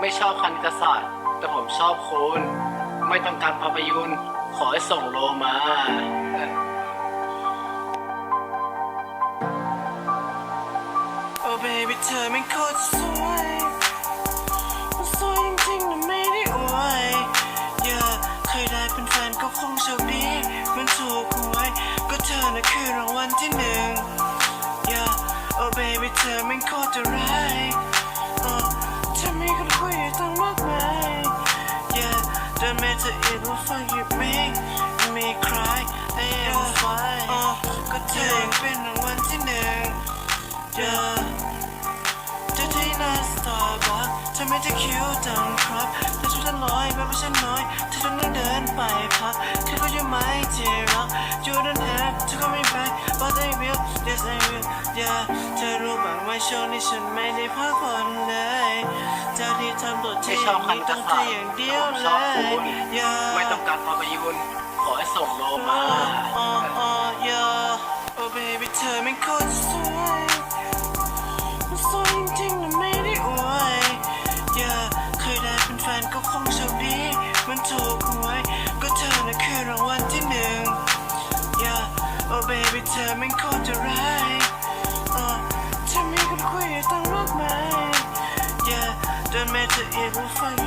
ไม่ชอบคณิตศาสตร์ แต่ผมชอบคุณไม่ต้องการภาพยนตร์ขอให้ส่งโลมาโอ้เบบี้เธอไม่โคตรสวยสวยจริงๆนะไม่ได้อวยอย่าเคยได้เป็นแฟนก็คงโชคดีมันถูกหวยก็เธอน่ะคือรางวัลที่หนึ่งอย่าโอ้เบบี้เธอไม่โคตรจะร้าย Yeah, don't matter if I fuck you make me cry I am fine เออก็เธอยังเป็นรางวัลที่หนึ่ง Yeah จะที่หน้าสตาร์บัคเธอไม่จะคิ้วจังครับเธอชุดละร้อยแบบว่าฉันน้อยเธอต้องเดินไปพักเธอก็ยังไม่เจรัก You don't have to call me back but I will yes I will yeah เธอรู้บ้างไหม ช่วงนี้ฉันไม่ได้พักผ่อนเลยจากที่ทำตัวไม่ที่ชอบคมีณิตต้องเธศาอสตร์อย่างแต่เดียผวมชเลอบคุยณ yeah ไม่ต้องการภาพยนตร์ขอให้ส่งโลมาอ๋ออ๋อ yeah oh baby เธอไม่โคตรสวยมันสวยจริงๆนะไม่ได้อวย yeah เคยได้เป็นแฟนก็คงโชคดีมันถูกหวยก็เธอน่ะคือรางวัลที่หนึ่ง yeah oh baby เธอไม่โคตรจะร้า 妹子也不坏